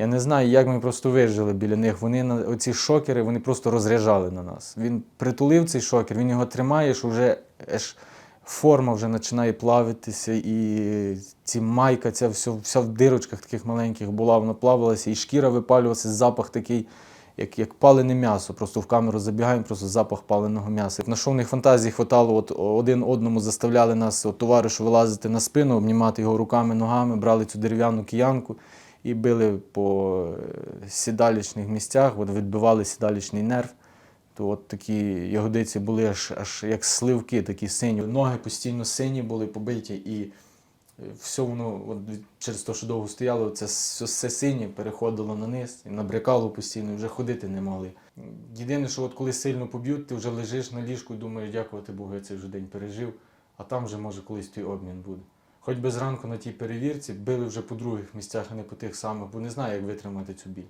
Я не знаю, як ми просто вижили біля них. Вони на оці шокери вони просто розряджали на нас. Він притулив цей шокер, він його тримає, що вже аж форма вже починає плавитися, і ці майка, ця все, вся в дирочках таких маленьких була, вона плавилася, і шкіра випалювалася, запах такий, як, як палене м'ясо. Просто в камеру забігаємо, просто запах паленого м'яса. На що в них фантазії хватало, от один одному заставляли нас, от, товаришу, вилазити на спину, обнімати його руками, ногами, брали цю дерев'яну киянку і били по е, сідалічних місцях, от відбивали сідалічний нерв. То от такі ягодиці були аж, аж як сливки, такі сині. Ноги постійно сині були побиті, і е, все воно от, через те, що довго стояло, це все, все синє переходило на низ і набрякало постійно, і вже ходити не могли. Єдине, що от коли сильно поб'ють, ти вже лежиш на ліжку і думаєш, дякувати Богу, я цей вже день пережив, а там вже може колись той обмін буде. Хоч би зранку на тій перевірці били вже по других місцях, а не по тих самих, бо не знаю, як витримати цю біль.